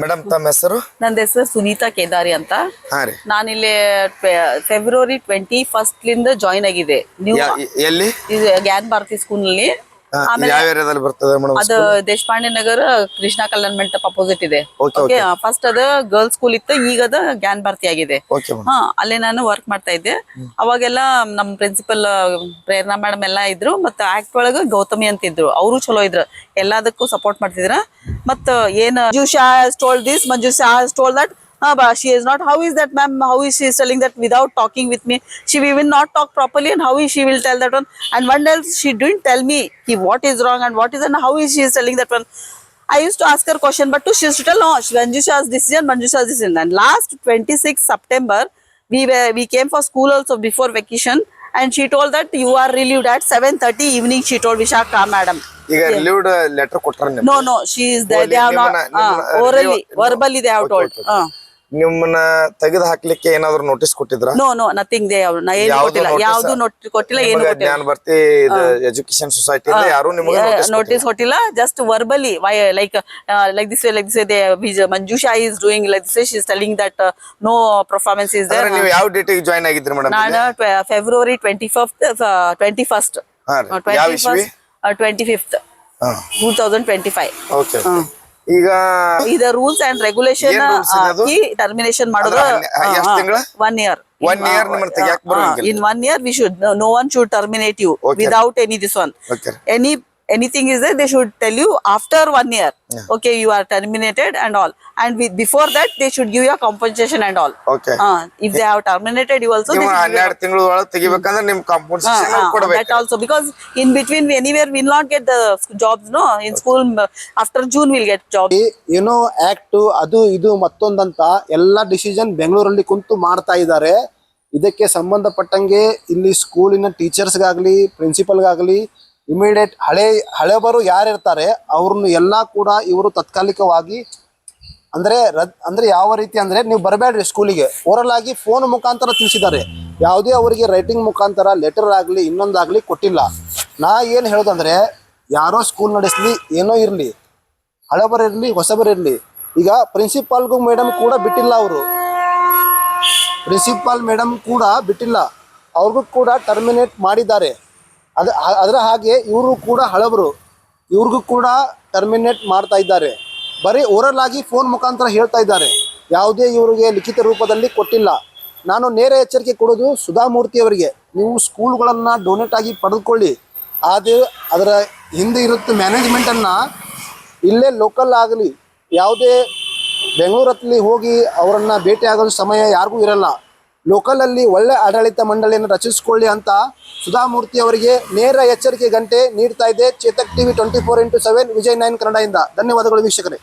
Madam ತಮ್ಮ ಹೆಸರು? ನಂದ ಹೆಸರು ಸುನೀತಾ ಕೇದಾರಿ ಅಂತ. ನಾನಿಲ್ಲಿ ಫೆಬ್ರವರಿ ಟ್ವೆಂಟಿ ಫಸ್ಟ್ ಲಿಂದ ಜಾಯಿನ್ ಆಗಿದೆ. ಎಲ್ಲಿ? ಇದು ಜ್ಞಾನ್ ಭಾರತಿ ಸ್ಕೂಲ್ನಲ್ಲಿ ಯಾವ ಏರಿಯಾದಲ್ಲಿ ಬರ್ತದೆ ಮೇಡಮ್ ಅದು ದೇಶಪಾಂಡೆ ನಗರ ಕೃಷ್ಣ ಕಲ್ಯಾಣ ಮಂಟಪ ಅಪೋಸಿಟ್ ಇದೆ. ಓಕೆ ಫಸ್ಟ್ ಅದ ಗರ್ಲ್ಸ್ ಸ್ಕೂಲ್ ಇತ್ತು ಈಗ ಅದ ಜ್ಞಾನ ಭಾರತಿ ಆಗಿದೆ. ಹಾ ಅಲ್ಲೇ ನಾನು ವರ್ಕ್ ಮಾಡ್ತಾ ಇದ್ದೆ. ಅವಾಗೆಲ್ಲ ನಮ್ ಪ್ರಿನ್ಸಿಪಲ್ ಪ್ರೇರಣಾ ಮೇಡಮ್ ಎಲ್ಲ ಇದ್ರು ಮತ್ತೆ ಆಕ್ಟ್ ಒಳಗ ಗೌತಮಿ ಅಂತ ಇದ್ರು. ಅವರು ಚಲೋ ಇದ್ರು. ಎಲ್ಲದಕ್ಕೂ ಸಪೋರ್ಟ್ ಮಾಡ್ತಿದ್ರ. ಮತ್ತ ಏನ್ Manjusha stole this Manjusha told that ಹಾ ಬಾ she is not how is that ma'am how is she is telling that without talking with me she we will not talk properly and how is she will tell that one and one else she didn't tell me Ki what is wrong and what is and how is she is telling that one I used to ask her question, but to she used to tell no, Manjusha's decision, Manjusha's decision. And last 26 September, we were we came for school also before vacation, and she told that you are relieved at 7:30 evening. She told Vishaka madam. ಈಗ relieved letter ಕೊಟ್ಟಾರ ನಿಮ್ಗೆ No, no, she is there. Oh, They have not ನಿಮ್ಮನ್ನ- uh, ನಿಮ್ಮನ್ನ- ತೆಗೆದು ಹಾಕ್ಲಿಕ್ಕೆ ಏನಾದ್ರು notice ಕೊಟ್ಟಿದ್ರ? No no nothing they ನಾ ಏನು ಕೊಟ್ಟಿಲ್ಲ? ಯಾವ್ದು ಕೊಟ್ಟಿಲ್ಲ ಏನು ಕೊಟ್ಟಿಲ್ಲ. ಜ್ಞಾನ ಬರ್ತಿ ಎಜುಕೇಶನ್ ಸೊಸೈಟಿ ಯಾರು ನಿಮಗೆ ನೋಟಿಸ್ ಕೊಟ್ಟಿಲ್ಲ? Just verbally why like like this like this Manjusha is doing like this is telling that no performance is there ನೀವು ಯಾವ ಡೇಟಿಗೆ ಜಾಯಿನ್ ಆಗಿದ್ರಿ ಮೇಡಮ್ ನಾನು February twenty fifth twenty first ಹಾ ರೀ. ಯಾವ ಇಸ್ವಿ ಟ್ವೆಂಟಿ ಫಿಫ್ತ್ ಹಾ. Two thousand twenty five okay ಈಗ ಇದ ರೂಲ್ಸ್ ಅಂಡ್ ರೆಗ್ಯುಲೇಷನ್ ಟರ್ಮಿನೇಷನ್ ಮಾಡೋದು ಒನ್ ಇಯರ್ ಎಷ್ಟ್ ತಿಂಗ್ಳು? One year in one year we should no one should terminate you. Without any this one Okay. Any anything is there they should tell you after one year okay you are terminated and all and with, before that they should give you a compensation and all Okay. uh, if they have terminated you also you ತೆಗಿಬೇಕಂದ್ರೆ ನಿಮ್ Uh, uh, that also because in between we anywhere we'll not get the jobs no in school uh, after june we'll get jobs ಏನೋ act ಅದು ಇದು ಮತ್ತೊಂದಂತ ಎಲ್ಲ decision ಬೆಂಗಳೂರಲ್ಲಿ ಕುಂತು ಮಾಡ್ತಾ ಇದ್ದಾರೆ ಇದಕ್ಕೆ ಸಂಬಂಧಪಟ್ಟಂಗೆ ಇಲ್ಲಿ ಸ್ಕೂಲಿನ ಟೀಚರ್ಸ್ಗಾಗಲಿ ಪ್ರಿನ್ಸಿಪಲ್ಗಾಗ್ಲಿ ಇಮಿಡಿಯೇಟ್ ಹಳೆ ಹಳೆಬರು ಯಾರಿರ್ತಾರೆ ಅವ್ರನ್ನ ಎಲ್ಲ ಕೂಡ ಇವರು ತತ್ಕಾಲಿಕವಾಗಿ ಅಂದ್ರೆ ರದ್, ಅಂದ್ರೆ ಯಾವ ರೀತಿ ಅಂದ್ರೆ ನೀವು ಬರಬೇಡ್ರಿ ಸ್ಕೂಲಿಗೆ ಓರಲ್ ಆಗಿ ಫೋನ್ ಮುಖಾಂತರ ತಿಳಿಸಿದ್ದಾರೆ. ಯಾವುದೇ ಅವರಿಗೆ ರೈಟಿಂಗ್ ಮುಖಾಂತರ ಲೆಟರ್ ಆಗಲಿ, ಇನ್ನೊಂದಾಗ್ಲಿ ಕೊಟ್ಟಿಲ್ಲ. ನಾ ಏನು ಹೇಳೋದಂದ್ರೆ, ಯಾರೋ ಸ್ಕೂಲ್ ನಡೆಸಲಿ, ಏನೋ ಇರಲಿ. ಹಳಬರ್ ಇರಲಿ ಇರಲಿ. ಈಗ ಪ್ರಿನ್ಸಿಪಾಲ್ಗೂ ಮೇಡಮ್ ಕೂಡ ಬಿಟ್ಟಿಲ್ಲ ಅವರು. ಪ್ರಿನ್ಸಿಪಾಲ್ ಮೇಡಮ್ ಕೂಡ ಬಿಟ್ಟಿಲ್ಲ. ಅವ್ರಿಗೂ ಕೂಡ ಟರ್ಮಿನೇಟ್ ಮಾಡಿದ್ದಾರೆ. ಅದ ಅದರ ಹಾಗೆ ಇವರು ಕೂಡ ಹಳಬರು. ಇವ್ರಿಗೂ ಕೂಡ ಟರ್ಮಿನೇಟ್ ಮಾಡ್ತಾ ಇದ್ದಾರೆ. ಬರೀ ಓರಲ್ ಆಗಿ ಫೋನ್ ಮುಖಾಂತರ ಹೇಳ್ತಾ ಇದ್ದಾರೆ. ಯಾವುದೇ ಇವರಿಗೆ ಲಿಖಿತ ರೂಪದಲ್ಲಿ ಕೊಟ್ಟಿಲ್ಲ. ನಾನು ನೇರ ಎಚ್ಚರಿಕೆ ಕೊಡೋದು ಸುಧಾಮೂರ್ತಿ ಅವರಿಗೆ. ನೀವು ಸ್ಕೂಲ್ಗಳನ್ನು ಡೊನೇಟ್ ಆಗಿ ಪಡೆದುಕೊಳ್ಳಿ. ಅದು ಅದರ ಹಿಂದೆ ಇರುತ್ತೆ ಮ್ಯಾನೇಜ್ಮೆಂಟನ್ನು ಇಲ್ಲೇ ಲೋಕಲ್ ಆಗಲಿ. ಯಾವುದೇ ಬೆಂಗಳೂರಲ್ಲಿ ಹೋಗಿ ಅವರನ್ನು ಭೇಟಿ ಸಮಯ ಯಾರಿಗೂ ಇರಲ್ಲ. ಲೋಕಲಲ್ಲಿ ಒಳ್ಳೆ ಆಡಳಿತ ಮಂಡಳಿಯನ್ನು ರಚಿಸಿಕೊಳ್ಳಿ ಅಂತ ಸುಧಾಮೂರ್ತಿ ಅವರಿಗೆ ನೇರ ಎಚ್ಚರಿಕೆ ಗಂಟೆ ನೀಡ್ತಾ ಇದೆ Chetak TV twenty four into seven Vijay nine ಕನ್ನಡದಿಂದ. ಧನ್ಯವಾದಗಳು ವೀಕ್ಷಕರೇ.